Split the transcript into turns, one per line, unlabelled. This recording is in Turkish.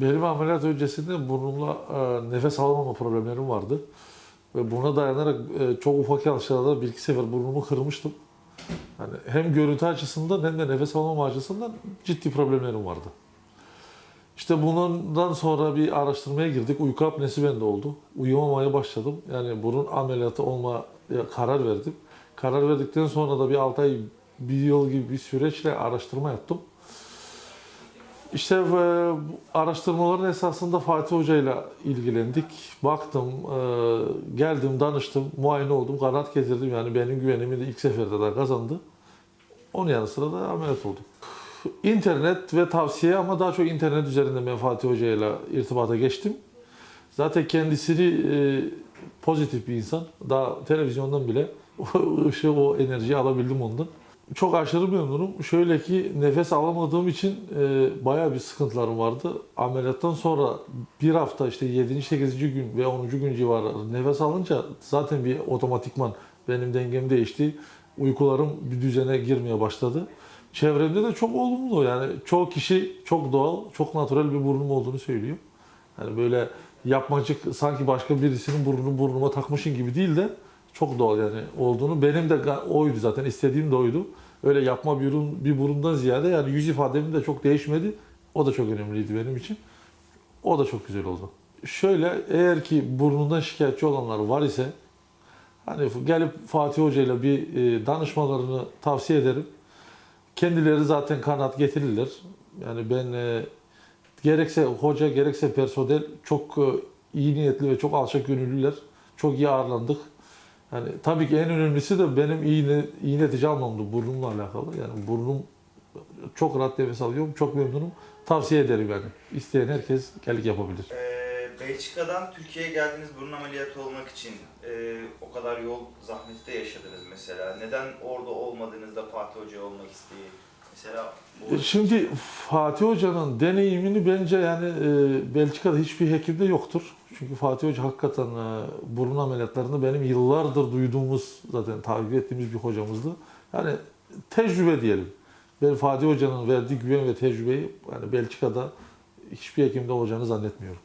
Benim ameliyat öncesinde burnumla e, nefes alamama problemlerim vardı. Ve buna dayanarak e, çok ufak yanlışlarla bir iki sefer burnumu kırmıştım. Yani hem görüntü açısından hem de nefes almama açısından ciddi problemlerim vardı. İşte bundan sonra bir araştırmaya girdik. Uyku apnesi bende oldu. Uyumamaya başladım. Yani burun ameliyatı olmaya karar verdim. Karar verdikten sonra da bir 6 ay, bir yıl gibi bir süreçle araştırma yaptım. İşte e, araştırmaların esasında Fatih Hoca ile ilgilendik. Baktım, e, geldim, danıştım, muayene oldum, kanaat getirdim. Yani benim güvenimi de ilk seferde de kazandı. Onun yanı sıra da ameliyat oldum. İnternet ve tavsiye ama daha çok internet üzerinden ben Fatih Hoca ile irtibata geçtim. Zaten kendisini e, pozitif bir insan. Daha televizyondan bile o ışığı, o enerjiyi alabildim ondan. Çok aşırı memnunum. Şöyle ki nefes alamadığım için e, bayağı bir sıkıntılarım vardı. Ameliyattan sonra bir hafta işte 7. 8. gün ve 10. gün civarı nefes alınca zaten bir otomatikman benim dengem değişti. Uykularım bir düzene girmeye başladı. Çevremde de çok olumlu yani çoğu kişi çok doğal, çok natural bir burnum olduğunu söylüyor. Yani böyle yapmacık sanki başka birisinin burnunu burnuma takmışın gibi değil de çok doğal yani olduğunu. Benim de oydu zaten istediğim de oydu. Öyle yapma bir, burun, bir burundan ziyade yani yüz ifadem de çok değişmedi. O da çok önemliydi benim için. O da çok güzel oldu. Şöyle eğer ki burnundan şikayetçi olanlar var ise hani gelip Fatih Hoca ile bir e, danışmalarını tavsiye ederim. Kendileri zaten kanaat getirirler. Yani ben e, gerekse hoca gerekse personel çok e, iyi niyetli ve çok alçak gönüllüler. Çok iyi ağırlandık. Yani tabii ki en önemlisi de benim iyi, ne- iyi almamdı burnumla alakalı. Yani burnum çok rahat nefes alıyorum. Çok memnunum. Tavsiye ederim yani. İsteyen herkes gelip yapabilir.
Ee, Belçika'dan Türkiye'ye geldiniz burun ameliyatı olmak için. Ee, o kadar yol zahmeti de yaşadınız mesela. Neden orada olmadığınızda Fatih Hoca olmak isteği?
E, Şimdi Fatih Hoca'nın deneyimini bence yani e, Belçika'da hiçbir hekimde yoktur. Çünkü Fatih Hoca hakikaten e, burun ameliyatlarında benim yıllardır duyduğumuz zaten takip ettiğimiz bir hocamızdı. Yani tecrübe diyelim. Ben Fatih Hoca'nın verdiği güven ve tecrübeyi yani Belçika'da hiçbir hekimde olacağını zannetmiyorum.